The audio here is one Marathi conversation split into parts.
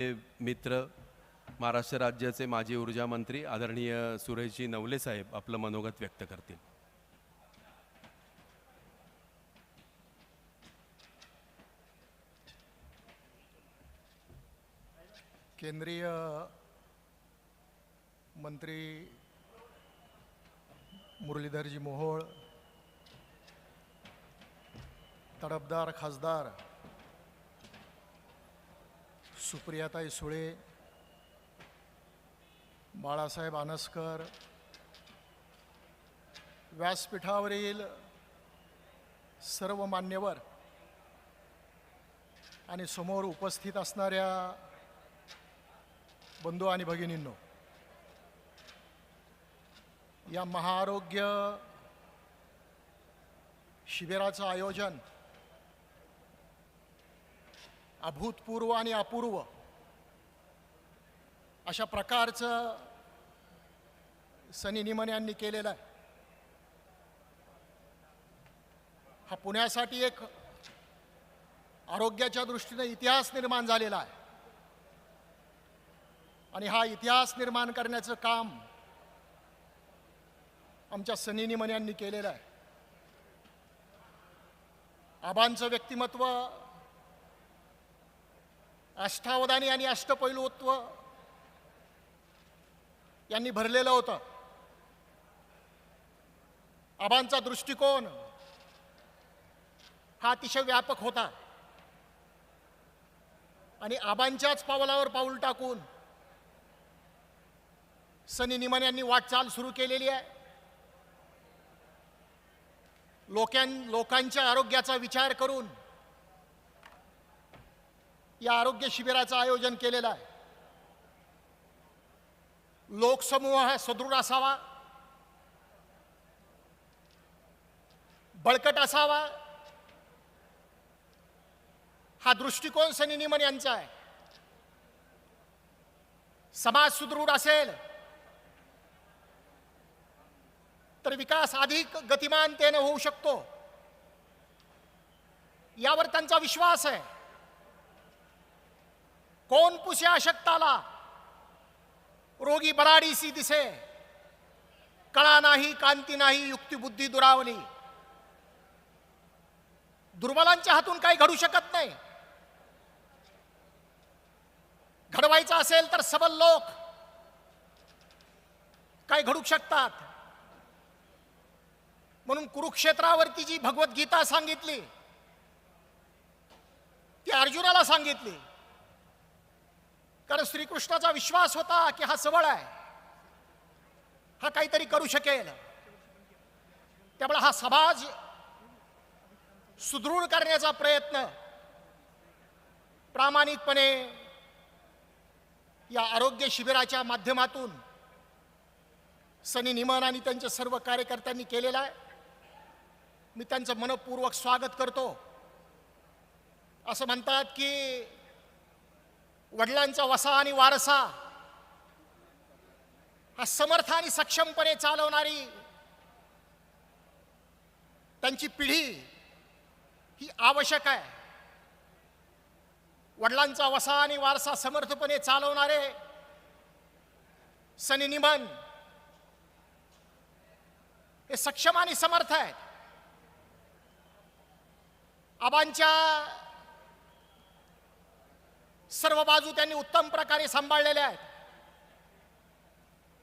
मित्र महाराष्ट्र राज्याचे माजी ऊर्जा मंत्री आदरणीय सुरेशजी नवले साहेब आपलं मनोगत व्यक्त करतील. केंद्रीय मंत्री मुरलीधरजी मोहोळ तडफदार खासदार सुप्रियाताई सुळे बाळासाहेब आनसकर व्यासपीठावरील सर्व मान्यवर आणि समोर उपस्थित असणाऱ्या बंधू आणि भगिनींनो या महाआरोग्य शिबिराचं आयोजन अभूतपूर्व आणि अपूर्व. अशा प्रकारचं सनी निमन यांनी केलेलं आहे. हा पुण्यासाठी एक आरोग्याच्या दृष्टीने इतिहास निर्माण झालेला आहे. आणि हा इतिहास निर्माण करण्याचं काम आमच्या सनी निमन यांनी केलेलं आहे. आबांचं व्यक्तिमत्व अष्टावधानी आणि अष्टपैलुत्व यांनी भरलेलं होतं. आबांचा दृष्टिकोन हा अतिशय व्यापक होता. आणि आबांच्याच पावलावर पाऊल टाकून सनी निमन यांनी वाटचाल सुरू केलेली आहे. लोकां लोकांच्या आरोग्याचा विचार करून या आरोग्य शिबिराचं आयोजन केलेलं आहे. लोकसमूह हा सदृढ असावा. बळकट असावा. हा दृष्टिकोन सनी निमन यांचा आहे. समाज सुदृढ असेल तर विकास अधिक गतिमानतेने होऊ शकतो. यावर त्यांचा विश्वास आहे. कोण पुसे अशक्ताला रोगी बराडीसी दिसे। कळा नाही कांती नाही युक्तिबुद्धी दुरावली। दुर्बलांच्या हातून काही घडू शकत नाही। घडवायचं असेल तर सबल लोक काय घडू शकतात। म्हणून कुरुक्षेत्रावरती जी भगवद्गीता सांगितली ती अर्जुनाला सांगितली। कारण श्रीकृष्णाचा विश्वास होता की हा सबळ आहे. हा काहीतरी करू शकेल. त्यामुळे हा समाज सुदृढ करण्याचा प्रयत्न प्रामाणिकपणे या आरोग्य शिबिराच्या माध्यमातून सनी निमन आणि त्यांच्या सर्व कार्यकर्त्यांनी केलेला आहे. मी त्यांचं मनपूर्वक स्वागत करतो. असं म्हणतात की वडिलांचा वसा आणि वारसा. हा समर्थ आणि सक्षमपणे चालवणारी त्यांची पिढी ही आवश्यक आहे. वडिलांचा वसा आणि वारसा समर्थपणे चालवणारे सनी निमन हे सक्षम आणि समर्थ आहेत. आबांच्या सर्व बाजू त्यांनी उत्तम प्रकारे सांभाळलेल्या आहेत.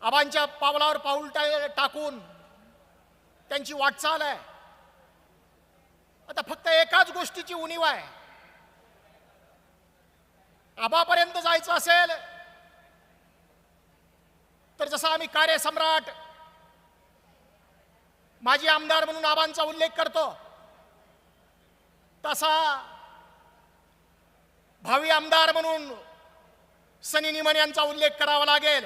आबांच्या पावलावर पाऊल टाकून त्यांची वाटचाल आहे. आता फक्त एकाच गोष्टीची उणीव आहे. आबापर्यंत जायचं असेल तर जसं आम्ही कार्यसम्राट माजी आमदार म्हणून आबांचा उल्लेख करतो तसा भावी आमदार म्हणून सनी निमन यांचा उल्लेख करावा लागेल.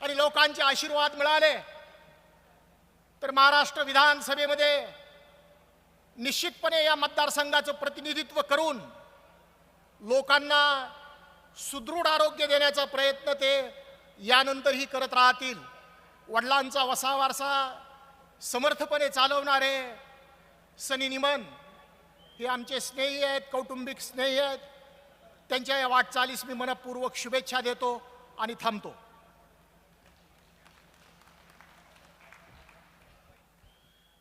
आणि लोकांचे आशीर्वाद मिळाले. तर महाराष्ट्र विधानसभेमध्ये निश्चितपणे या मतदारसंघाचं प्रतिनिधित्व करून लोकांना सुदृढ आरोग्य देण्याचा प्रयत्न ते यानंतरही करत राहतील. वडिलांचा वसा वारसा समर्थपणे चालवणारे सनी निमन हे आमचे स्नेही आहेत कौटुंबिक स्नेही आहेत. त्यांच्या या वाटचालीस मी मनपूर्वक शुभेच्छा देतो आणि थांबतो.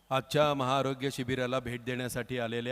आजच्या महाआरोग्य शिबिराला भेट देण्यासाठी आलेल्या